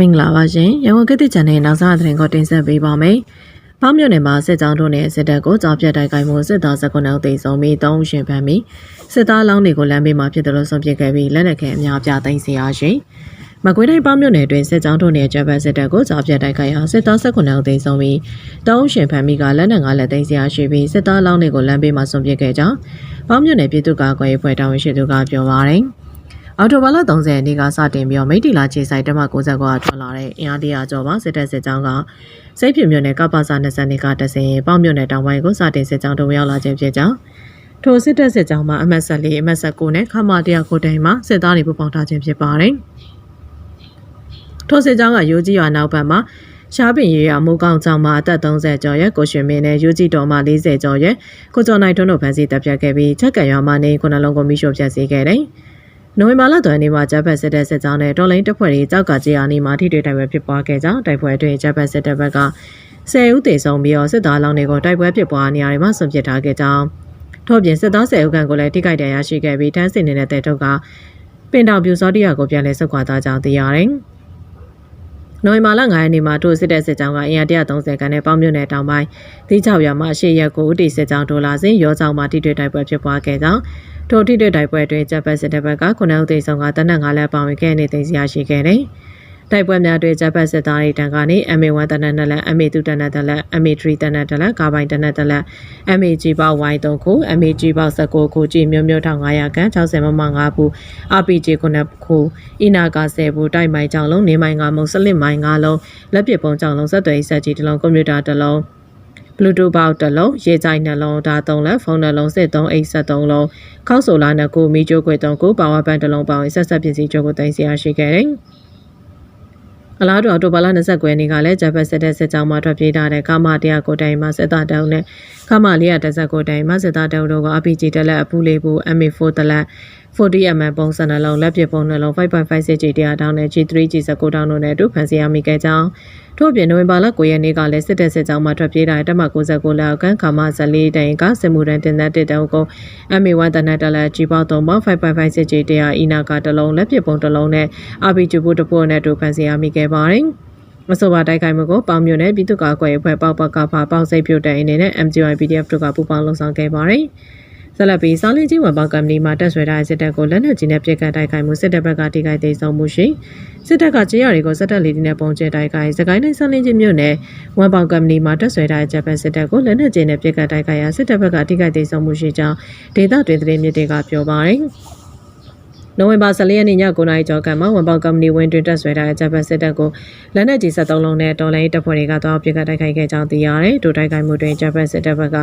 မင်္ဂလာပါရှင်ရန်ကုန်ကတိချန်နယ်နောက်စားသတင်းကိုတင်ဆက်ပေးပါမယ်။ပေါင်းမြို့နယ်မှာစစ်ကြောင်းတို့နဲ့စစ်တပ်ကိုကြောက်ပြတ်တိုက်ခိုက်မှုစစ်သားစကွန်းအောင်သိဆုံးပြီး၃ရှင်ဖမ်းပြီးစစ်သားလောင်းတွေကိုလမ်းဘေးမှာဖြစ်တယ်လို့ဆုံးဖြတ်ခဲ့ပြီးလက်နက်ခဲအများပြသိမ်းစီရရှင်။မကွေးတိုင်းပေါင်းမြို့နယ်တွင်စစ်ကြောင်းတို့နဲ့ဂျပန်စစ်တပ်ကိုကြောက်ပြတ်တိုက်ခိုက်ရာစစ်သားစကွန်းအောင်သိဆုံးပြီး၃ရှင်ဖမ်းပြီးကလက်နက်၅လက်သိမ်းစီရရှိပြီးစစ်သားလောင်းတွေကိုလမ်းဘေးမှာဆုံးဖြတ်ခဲ့ကြောင်းပေါင်းမြို့နယ်ပြည်သူ့ကာကွယ်ရေးဖွဲ့တာဝန်ရှိသူကပြောပါရယ်။ အော်တိုဘာလ30ရက်နေ့ကစတင်ပြီးတော့မိတ်တီလာခြေဆိုင်တက်မ69ကထွက်လာတဲ့အင်အားတရာကျော်ပါစစ်တပ်စစ်ကြောင်းကစိတ်ပြမြို့နယ်ကပ္ပစာ20နှစ်ကတဆင်ပေါ့မြို့နယ်တောင်ပိုင်းကိုစတင်စစ်ကြောင်းတို့ရောက်လာခြင်းဖြစ်ကြောင်းထိုစစ်တပ်စစ်ကြောင်းမှာအမတ်ဆက်၄အမတ်ဆက်9နဲ့ခမာတရာကိုတိုင်မှာစစ်သားတွေပူပေါင်းထားခြင်းဖြစ်ပါတယ်ထိုစစ်ကြောင်းကရိုးကြီးရွာနောက်ဘက်မှာရှားပင်ရေရမိုးကောင်းကြောင်မှာအသက်30ကျော်ရဲ့ကိုရွှေမင်းနဲ့ယူကြည်တော်မှာ40ကျော်ရဲ့ကိုကျော်နိုင်ထွန်းတို့ဖမ်းဆီးတပ်ဖြတ်ခဲ့ပြီးချက်ကံရွာမှာနေခုနှလုံးကိုမိရှို့ဖျက်ဆီးခဲ့တယ်။ နိုဝင်ဘာလတွင်နေမှာဂျပန်စစ်တပ်စစ်ကြောင်းနဲ့တော်လိုင်းတပ်ဖွဲ့တွေကြောက်ကကြေးအားနေမှာထိတွေ့တိုက်ပွဲဖြစ်ပွားခဲ့ကြောင်းတိုက်ပွဲအတွင်းဂျပန်စစ်တပ်ဘက်က10ဦးသေဆုံးပြီးတော့စစ်သားလောင်းတွေကိုတိုက်ပွဲဖြစ်ပွားနေရာတွေမှာဆွန့်ပစ်ထားခဲ့ကြောင်းထို့ပြင်စစ်သား10ဦးခန့်ကိုလည်းထိခိုက်ဒဏ်ရာရှိခဲ့ပြီးတန်းစင်နေတဲ့တဲ့ထုတ်ကပင်တောင်ပြူစောတိယာကိုပြန်လည်ဆုတ်ခွာသွားကြောင်းသိရတယ်။နိုဝင်ဘာလ9ရက်နေ့မှာထိုစစ်တပ်စစ်ကြောင်းကအင်အား130ခန်းနဲ့ပေါင်းမြို့နယ်တောင်ပိုင်းသီးချောက်ရွာမှာအရှိရက်ကိုဦးတီစစ်ကြောင်းဒေါ်လာစင်ရောကြောင်းမှာထိတွေ့တိုက်ပွဲဖြစ်ပွားခဲ့ကြောင်း ထိုထိတွေ့တိုက်ပွဲအတွင်းဂျပန်စစ်တပ်ဘက်က9ဦးသေဆုံးကတနက်9လက်ပါဝင်ခဲ့နေသိမ်းရရှိခဲ့တယ်။တိုက်ပွဲများတွင်ဂျပန်စစ်သားတွေတန်ကနေ MA1 တနက်2လက် MA2 တနက်2လက် MA3 တနက်2လက်ကာဘိုင်တနက်2လက် MAG ပေါက် Y3 ခု MAG ပေါက်19ခုကြည်မျိုးမျိုး1500ခန်း60မမ5ဘူး RPG 9ခုအီနာက10ဘူးတိုက်မိုင်ကြောင်လုံးနေမိုင်9မုံစလစ်မိုင်9လုံးလက်ပစ်ပုံးကြောင်လုံးဆက်သွယ်ဆက်ကြီးတစ်လုံးကွန်ပျူတာတစ်လုံး Bluetooth ပေါက်တစ်လုံးရေကြိုင်နှလုံးဒါ3လက်ဖုန်းနှလုံးစစ်3အိတ်ဆက်3လုံးခောက်ဆိုလာနှစ်ခုမီကျိုးခွေ3ခုပါဝါဘန်တစ်လုံးပေါင်းဆက်ဆက်ပစ္စည်းချို့ကိုတင်စီရရှိခဲ့တယ်အလားတူအော်တိုဘာလ29ရက်နေ့ကလည်းဂျပန်စစ်တပ်စစ်ကြောင်းမှထွက်ပြေးထားတဲ့ကာမတရားကိုတိုင်မှစစ်သားတောင်းနဲ့ကာမလေးရတက်ဆက်ကိုတိုင်မှစစ်သားတောင်းတို့က RPG တက်လက်အပူလေးဘူး MA4 တက်လက် 40mm ပုံစံနှလုံးလက်ပစ်ပုံနှလုံး5.56 G တရားတောင်းနဲ့ G3 G19 တောင်းတို့နဲ့အတူဖန်ဆီးရမိခဲ့ကြောင်းထို့ပြင်နိုဝင်ဘာလ9ရက်နေ့ကလည်းစစ်တပ်စစ်ကြောင်းမှထွက်ပြေးတဲ့တပ်မ69လောက်ကန်ခါမ14တိုင်ကစစ်မှုရန်တင်တဲ့တစ်တုံးကို MA1 တနက်တလက်ကြီးပေါ3ပေါ5.56 G တရားအီနာကတလုံးလက်ပစ်ပုံတစ်လုံးနဲ့ RPG ဘုတ်တပို့နဲ့အတူဖန်ဆီးရမိခဲ့ပါတယ်မဆိုပါတိုက်ခိုက်မှုကိုပေါင်မြို့နယ်ပြည်သူ့ကာကွယ်ရေးအဖွဲ့ပေါက်ပကဖာပေါက်စိတ်ပြုတ်တဲ့အနေနဲ့ MGY PDF တို့ကပူးပေါင်းလှုံ့ဆော်ခဲ့ပါတယ်။ ဆက်လက်ပြီးစောင်းလင်းကြီးဝန်ပေါကမ္ပဏီမှာတက်ဆွဲထားတဲ့စစ်တပ်ကိုလက်နက်ကြီးနဲ့ပြစ်ခတ်တိုက်ခိုက်မှုစစ်တပ်ဘက်ကတိခိုက်သိမ်းဆုံးမှုရှိစစ်တပ်ကကြေးရတွေကိုစစ်တပ်လေဒီနဲ့ပုံကျဲတိုက်ခိုက်စကိုင်းတိုင်းစောင်းလင်းကြီးမြို့နယ်ဝန်ပေါကမ္ပဏီမှာတက်ဆွဲထားတဲ့ဂျပန်စစ်တပ်ကိုလက်နက်ကြီးနဲ့ပြစ်ခတ်တိုက်ခိုက်ရာစစ်တပ်ဘက်ကတိခိုက်သိမ်းဆုံးမှုရှိကြောင်းဒေသတွင်သတင်းမြစ်တွေကပြောပါတယ် နိုဝင်ဘာ14ရက်နေ့ည9:00နာရီကျော်ကမှဝန်ပေါကုမ္ပဏီဝင်တွင်တက်ဆွဲထားတဲ့ဂျပန်စစ်တပ်ကိုလက်နက်ကြီး73လုံးနဲ့တော်လိုင်းတပ်ဖွဲ့တွေကတောက်ပြစ်ကတိုက်ခိုက်ခဲ့ကြောင်းသိရတယ်။ဒိုတိုက်ခိုက်မှုတွင်ဂျပန်စစ်တပ်ဘက်က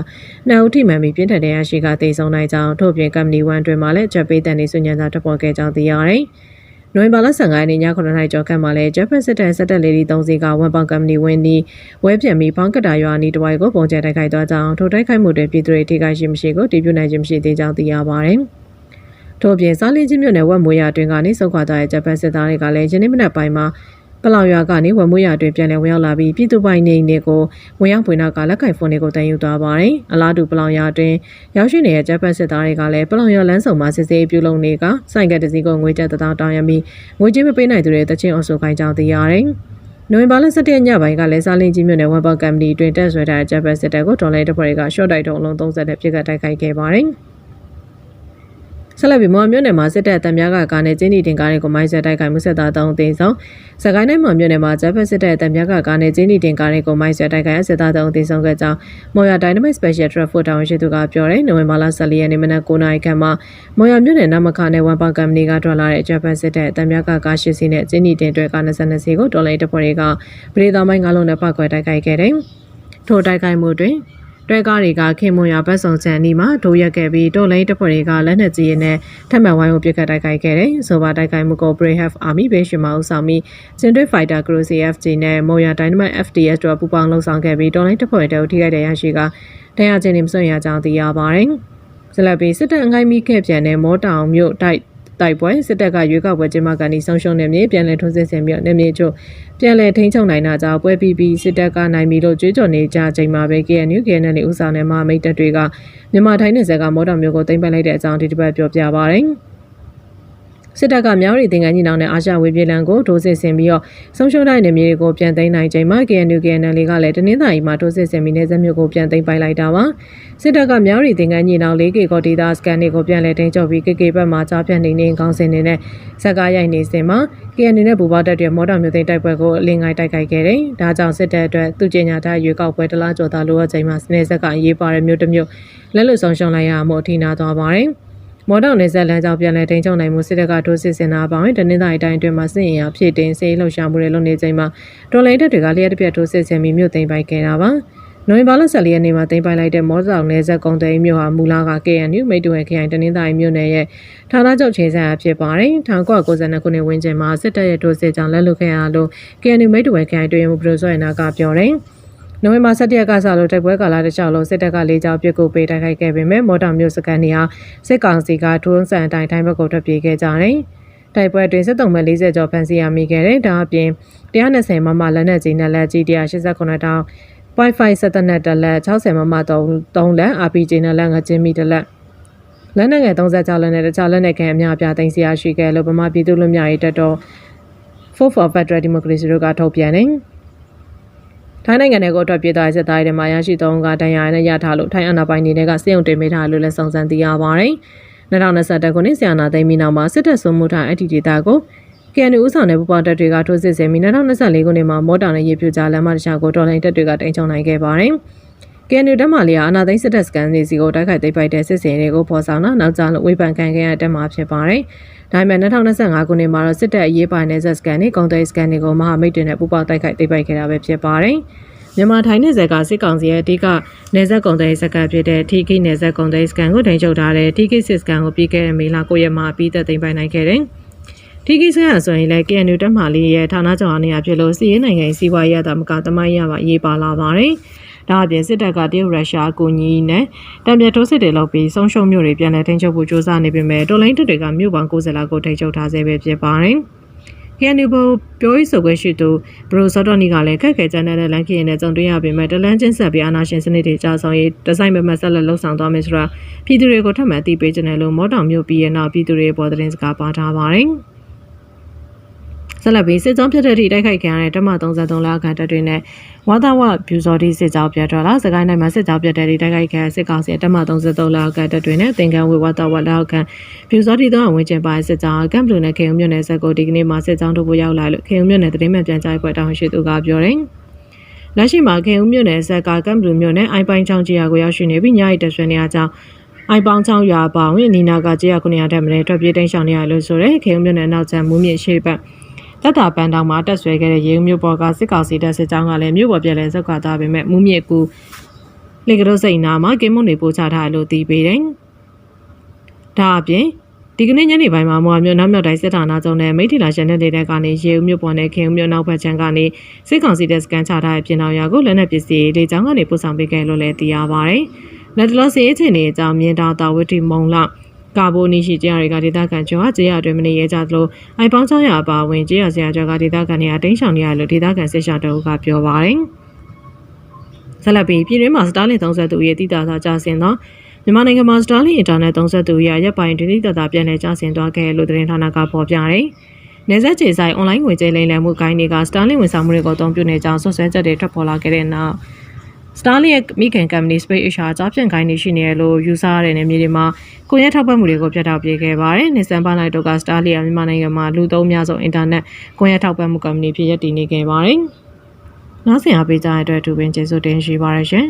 နှစ်ဦးထိမှန်ပြီးပြင်းထန်တဲ့ရရှိကတေဆုံးနိုင်ကြောင်းထို့ပြင်ကုမ္ပဏီဝန်တွင်မှလည်းဂျပန်တန်နေစွញ្ញံသာတပ်ပေါ်ခဲ့ကြောင်းသိရတယ်။နိုဝင်ဘာလ15ရက်နေ့ည9:00နာရီကျော်ကမှလည်းဂျပန်စစ်တပ်စစ်တပ်လေဒီ3စီကဝန်ပေါကုမ္ပဏီဝင်ဒီဝဲပြန်ပြီးဘောင်းကတာရွာနီတဝိုင်ကိုပုံကျဲတိုက်ခိုက်သွားကြောင်းထိုတိုက်ခိုက်မှုတွင်ပြည်သူတွေထိခိုက်ရှိမရှိကိုတည်ပြုနိုင်ခြင်းမရှိသေးကြောင်းသိရပါတယ်။ ထို့ပြင်စားလင်းချင်းမြို့နယ်ဝက်မွေးရအတွင်းကနေစုခွာသွားတဲ့ဂျပန်စစ်သားတွေကလည်းယနေ့မနက်ပိုင်းမှာပလောင်ရွာကနေဝက်မွေးရအတွင်းပြန်လည်ဝင်ရောက်လာပြီးပြည်သူပိုင်နေနေကိုဝင်ရောက်ပွင့်နောက်ကလက်ကင်ဖုန်းတွေကိုတန်ယူသွားပါတယ်။အလားတူပလောင်ရွာအတွင်းရောက်ရှိနေတဲ့ဂျပန်စစ်သားတွေကလည်းပလောင်ရွာလမ်းဆောင်မှာစစ်ဆေးပြုလုပ်နေကစိုင်ကတစည်းကိုငွေကျပ်တသောတောင်းရပြီးငွေကြေးမပေးနိုင်သူတွေတချင်းအဆိုခိုင်းကြောင်းသိရတယ်။နိုဝင်ဘာလ17ရက်ညပိုင်းကလည်းစားလင်းကြီးမြို့နယ်ဝမ်ပေါကမ်ပဏီတွင်တက်ဆွဲထားတဲ့ဂျပန်စစ်တပ်ကိုဒေါ်လာတစ်ဖွဲ့ကရှော့တိုက်တုံးလုံး30နဲ့ပြစ်ခတ်တိုက်ခိုက်ခဲ့ပါတယ်။ ဆက်လက်ပြီးမော်မြို့နယ်မှာစစ်တပ်တပ်များကကားနဲ့ကျင်းတီတင်ကားတွေကိုမိုင်းဆွဲတိုက်ခိုက်မှုဆက်သားတောင်းတင်ဆောင်စကိုင်းတိုင်းမော်မြို့နယ်မှာဂျပန်စစ်တပ်တပ်များကကားနဲ့ကျင်းတီတင်ကားတွေကိုမိုင်းဆွဲတိုက်ခိုက်ဆက်သားတောင်းတင်ဆောင်ခဲ့ကြောင်းမော်ရ Dynamic Special Traffic တာဝန်ရှိသူကပြောတယ်နိုဝင်ဘာလ14ရက်နေ့မနက်9:00နာရီခန့်မှာမော်ရမြို့နယ်နမခနဲ့ဝန်ပါကမ်ပဏီကထွက်လာတဲ့ဂျပန်စစ်တပ်တပ်များကကားရှစ်စီးနဲ့ကျင်းတီတင်တွဲကား22စီးကိုတော်လိုင်းတပ်ဖွဲ့တွေကပရိသမိုင်းငါးလုံးနဲ့ပောက်ကွယ်တိုက်ခိုက်ခဲ့တယ်ထိုတိုက်ခိုက်မှုတွင် တွဲကားတွေကခင်မွန်ရဘတ်ဆောင်ချန်နီမှာဒိုးရက်ခဲ့ပြီးတိုလိန်တပ်ဖွဲ့တွေကလက်နက်ကြီးနဲ့ထပ်မံဝိုင်းဝန်းပစ်ခတ်တိုက်ခိုက်ခဲ့တယ်။ဆိုပါတိုက်ခိုက်မှုကို Brave Army Base မှာဦးဆောင်ပြီး Sindri Fighter Crew CFG နဲ့ Moya Dynamite FTS တို့ပူးပေါင်းလှုပ်ဆောင်ခဲ့ပြီးတိုလိန်တပ်ဖွဲ့တို့ထိခိုက်တဲ့ရရှိကတရားချင်းနေမစွန့်ရကြောင်းသိရပါတယ်။ဇလပီစစ်တပ်အငိုင်းမိခဲ့ပြန်တဲ့မောတောင်မြို့တိုက် တိုက်ပွဲစစ်တပ်ကရွေးကောက်ပွဲကျင်းပကနေဆုံးရှုံးနေမြေပြန်လည်ထွန်းစစ်ဆင်ပြီးနေမြေချို့ပြန်လည်ထိန်းချုပ်နိုင်တာကြောင့်ပွဲပြီးပြီးစစ်တပ်ကနိုင်ပြီလို့ကြွေးကြော်နေကြချိန်မှာပဲ KNU KNL ဦးဆောင်တဲ့မဟာမိတ်တပ်တွေကမြန်မာထိုင်းနယ်စပ်ကမော်တော်မျိုးကိုတင်ပိုက်လိုက်တဲ့အကြောင်းဒီတစ်ပတ်ပြောပြပါရစေ။ စစ်တပ်ကမြောက်ရီတင်ငန်းကြီးနောင်နဲ့အာရှဝေပြည်လန်ကိုဒိုးစစ်ဆင်ပြီးတော့ဆုံးရှုံးတဲ့နေမြေတွေကိုပြန်သိမ်းနိုင်ချိန်မှာ KNU KNL ကလည်းတနင်္သာရီမှာဒိုးစစ်ဆင်ပြီးနေဆက်မျိုးကိုပြန်သိမ်းပိုင်လိုက်တာပါစစ်တပ်ကမြောက်ရီတင်ငန်းကြီးနောင် 4K ကိုဒေတာစကန်တွေကိုပြန်လည်တင်းချုပ်ပြီး KK ဘက်မှာကြားဖြတ်နေနေကောင်းစင်နေတဲ့ဇက်ကရိုက်နေစင်မှာ KNU နဲ့ဘူပေါတက်တဲ့မော်တော်မျိုးသိမ်းတိုက်ပွဲကိုအလင်းငိုင်းတိုက်ခိုက်ခဲ့တယ်ဒါကြောင့်စစ်တပ်အတွက်သူကျင်ညာထားရွေးကောက်ပွဲတလားကျော်သားလိုအပ်ချိန်မှာစနေဆက်ကအရေးပါတဲ့မျိုးတစ်မျိုးလက်လွတ်ဆုံးရှုံးလိုက်ရမှုအထိနာသွားပါတယ် မော်တော်နေဆက်လမ်းကြောင်းပြန်လည်တင်းချုပ်နိုင်မှုစစ်တပ်ကထိုးစစ်ဆင်တာပါဝင်တနင်္သာရီတိုင်းအတွင်းမှာစစ်ရင်ရဖြစ်တင်စေးလှုပ်ရှားမှုတွေလုပ်နေချိန်မှာတော်လိုင်းတပ်တွေကလျှက်တစ်ပြက်ထိုးစစ်ဆင်ပြီးမြို့သိမ်းပိုက်ခဲ့တာပါနိုဝင်ဘာလ14ရက်နေ့မှာတင်ပိုင်လိုက်တဲ့မော်ဆောင်နယ်ဆက်ကုန်းသိမ်းမြို့ဟာမူလာက KNU မိတ်တွယ်ခရိုင်တနင်္သာရီမြို့နယ်ရဲ့ဌာနချုပ်ချိန်ဆရာဖြစ်ပါတယ်။1992ခုနှစ်ဝန်းကျင်မှာစစ်တပ်ရဲ့ထိုးစစ်ကြောင့်လက်လွတ်ခဲ့ရလို့ KNU မိတ်တွယ်ခရိုင်တွင်မှုပရိုဆိုရနာကပြောတယ်။ နိုဝင်ဘာ17ရက်ကစလို့တိုက်ပွဲကာလတစ်လျှောက်လုံးစစ်တပ်ကလေးကြောင်ပစ်ကူပေးတိုက်ခိုက်ခဲ့ပေမဲ့မော်တော်မျိုးစကန်နေဟာစစ်ကောင်စီကထုံးစံအတိုင်းတိုင်းဘက်ကိုထွက်ပြေးခဲ့ကြတယ်။တိုက်ပွဲအတွင်းစစ်တုံးမဲ့40ကျော်ဖမ်းဆီးရမိခဲ့တယ်။ဒါအပြင်120မမလက်နက်ကြီးနဲ့လက်ကြီး189တောင်း Wi-Fi ဆက်သက်နဲ့တစ်လက်60မမ3 3လက် RPG နဲ့လက်ငချင်းမီတစ်လက်လက်နက်ငယ်36လက်နဲ့တခြားလက်နက်ခဲအများအပြားတင်စီရရှိခဲ့လို့ဗမာပြည်သူ့လူမျိုးရေးတက်တော့ Four for Federal Democracy တို့ကထုတ်ပြန်နေ ထိုင်းနိုင်ငံတွေကိုအတွက်ပြည်သားစစ်သားတွေမှာရရှိသောကတန်ရာနဲ့ရထားလို့ထိုင်းအာဏာပိုင်တွေကစေုံတင်မိထားလို့လည်းစုံစမ်းသိရပါတယ်။2021ခုနှစ်ဆီယနာသိမ်းပြီးနောက်မှာစစ်တပ်ဆွမှုထားအထီဒေတာကို KNU ဦးဆောင်တဲ့ပူပေါင်းတပ်တွေကထိုးစစ်ဆင်ပြီး2024ခုနှစ်မှာမော်တာနဲ့ရေပြူကြားလမ်းမတစ်လျှောက်ကိုတော်လိုင်းတပ်တွေကတင်ချုံနိုင်ခဲ့ပါတယ်။ KNU တပ်မလေးဟာအနာသိန်းစစ်တပ်စကန်တွေစီကိုတိုက်ခိုက်သိမ်းပိုက်တဲ့စစ်စင်တွေကိုပေါ်ဆောင်တာနောက်ကျလို့ဝေဖန်ခံခဲ့ရတဲ့မှာဖြစ်ပါတယ်။ဒါပေမဲ့2025ခုနှစ်မှာတော့စစ်တပ်အရေးပါတဲ့စစ်စကန်တွေကုန်သွယ်စကန်တွေကိုမဟာမိတ်တွေနဲ့ပူးပေါင်းတိုက်ခိုက်သိမ်းပိုက်ခဲ့တာပဲဖြစ်ပါတယ်။မြန်မာထိုင်းနယ်စပ်ကစစ်ကောင်စီရဲ့အဓိကနယ်စပ်ကုန်သွယ်စကန်ဖြစ်တဲ့ TK နယ်စပ်ကုန်သွယ်စကန်ကိုထိန်းချုပ်ထားတဲ့ TK စစ်စကန်ကိုပြီးခဲ့တဲ့မေလ9ရက်မှာပြီးသက်သိမ်းပိုက်နိုင်ခဲ့တယ်။ဒီကိစ္စရဆိုရင်လည်း KNU တက်မှလေးရဲ့ဌာနချုပ်အနေအဖြစ်လို့စီးရဲနိုင်ငံစီးပွားရေးရတာမကသမိုင်းရပါရေးပါလာပါတယ်။ ဒါအပြင်စစ်တပ်ကတရုတ်ရုရှားအကူအညီနဲ့တံပြတ်ထိုးစစ်တွေလုပ်ပြီးဆုံးရှုံးမျိုးတွေပြန်လည်ထိန်းချုပ်ဖို့ကြိုးစားနေပေမဲ့တော်လိုင်းတပ်တွေကမြို့ပေါင်း90လောက်ကိုထိန်းချုပ်ထားဆဲပဲဖြစ်ပါတယ်။ KNU ဘပြောရေးဆိုခွင့်ရှိသူဘရိုစောတော်နီကလည်းခက်ခဲကြတဲ့လမ်းခရီးနဲ့ကြုံတွေ့ရပေမဲ့တလန်းချင်းဆက်ပြီးအာနာရှင်စနစ်တွေကြာဆောင်ရေးဒီဇိုင်းမမဆက်လက်လှုပ်ဆောင်သွားမယ်ဆိုတာပြည်သူတွေကိုထပ်မံအသိပေးခြင်းနဲ့လို့မော်တော်မျိုးပြီးရဲ့နောက်ပြည်သူတွေပေါ်သတင်းစကားပါထားပါတယ်။ ဆက်လက်ပြီးစစ်ကြောင်းဖြစ်တဲ့အထိတိုက်ခိုက်ခံရတဲ့တမ33လအခါတပ်တွေနဲ့ဝါသဝဗျူစော်ဒီစစ်ကြောင်းပြတ်ထွက်လာစကိုင်းတိုင်းမှာစစ်ကြောင်းပြတ်တဲ့တိုက်ခိုက်ခံစစ်ကောင်စီတမ33လအခါတပ်တွေနဲ့သင်္ကန်းဝေဝါသဝလောက်ခံဗျူစော်ဒီတော့ဝင်ကျင်ပါစစ်ကြောင်းကမ်ဘလူနဲ့ခေုံမြို့နယ်ဆက်ကိုဒီကနေ့မှာစစ်ကြောင်းတို့ပို့ရောက်လာလို့ခေုံမြို့နယ်သတင်းမှန်ပြန်ကြားပွဲတောင်းရှိသူကပြောတယ်လက်ရှိမှာခေုံမြို့နယ်ဆက်ကကမ်ဘလူမြို့နယ်အိုင်ပိုင်ချောင်းကြီးရာကိုရောက်ရှိနေပြီးညရီတက်ဆွေနေရကြောင်းအိုင်ပေါင်းချောင်းရွာပါဝင်နီနာကကြေးရ900တက်မလဲထွက်ပြေးတိမ်းရှောင်နေရလို့ဆိုရဲခေုံမြို့နယ်နောက်ကျမူးမြင့်ရှိပတ် တက်တာပန်းတောင်မှာတက်ဆွဲခဲ့တဲ့ရေဦးမြို့ပေါ်ကစစ်ကောင်စီတပ်စစ်ကြောင်းကလည်းမြို့ပေါ်ပြက်လဲဇက်ကသားပေမဲ့မူးမြစ်ကူလေကရုစိတ်နာမှာကင်းမွန်တွေပို့ချထားလို့သိပေးတယ်။ဒါအပြင်ဒီကနေ့ညနေပိုင်းမှာမော်မြို့နောက်မြောက်တိုင်းစစ်ဌာနချုပ်နဲ့မိထီလာရှန်တဲ့ဒေသကနေရေဦးမြို့ပေါ်နဲ့ခင်ဦးမြို့နောက်ဘက်ခြမ်းကနေစစ်ကောင်စီတပ်စကန်ချထားတဲ့ပြင်တော်ရွာကိုလက်နက်ပစ္စည်းလေကြောင်းကနေပို့ဆောင်ပေးခဲ့လို့လည်းသိရပါဗျ။လက်တလောစီအချင်းတွေအကြောင်းမြင်တာတာဝတိမုံလောက် ကာဘိုနီရှိတရားတွေကဒေသခံကျော်ဟာကျေးရွာတွင်မနေရကြသလိုအိုင်ပေါင်းချောင်းရအပါဝင်ကျေးရွာဆရာကျော်ကဒေသခံတွေကတင်းရှောင်နေရလို့ဒေသခံစစ်ရှောင်တို့ကပြောပါတယ်။ဆက်လက်ပြီးပြည်တွင်းမှာစတားလင်30သူရဲ့တည်တာသာကြာစင်သောမြန်မာနိုင်ငံမှာစတားလင်အင်တာနက်30သူရဲ့ရပ်ပိုင်ဒိဋ္ဌိတတာပြန်လည်ကြာစင်သွားခဲ့လို့သတင်းဌာနကဖော်ပြတယ်။နေဆက်ခြေဆိုင်အွန်လိုင်းငွေကြေးလိမ်လည်မှုကိုင်းတွေကစတားလင်ဝန်ဆောင်မှုတွေကိုအသုံးပြုနေကြောင်းဆွဆွဲချက်တွေထွက်ပေါ်လာခဲ့တဲ့နောက် Starlink ရဲ့မိခင် company Space Asia ကြားဖြန့်ခိုင်းနေရှိနေရလို့ယူဆရတဲ့နေမြေတွေမှာကိုရဲထောက်ပံ့မှုတွေကိုပြတ်တောက်ပြေခဲ့ပါတယ်။ Nissan Bank တို့က Starlink မြန်မာနိုင်ငံမှာလူသုံးများဆုံးအင်တာနက်ကိုရဲထောက်ပံ့မှု company ဖြစ်ရည်တည်နေခဲ့ပါတယ်။နောက်ဆင်အားပေးကြတဲ့အတွက်အထူးပင်ကျေးဇူးတင်ရှိပါရရှင်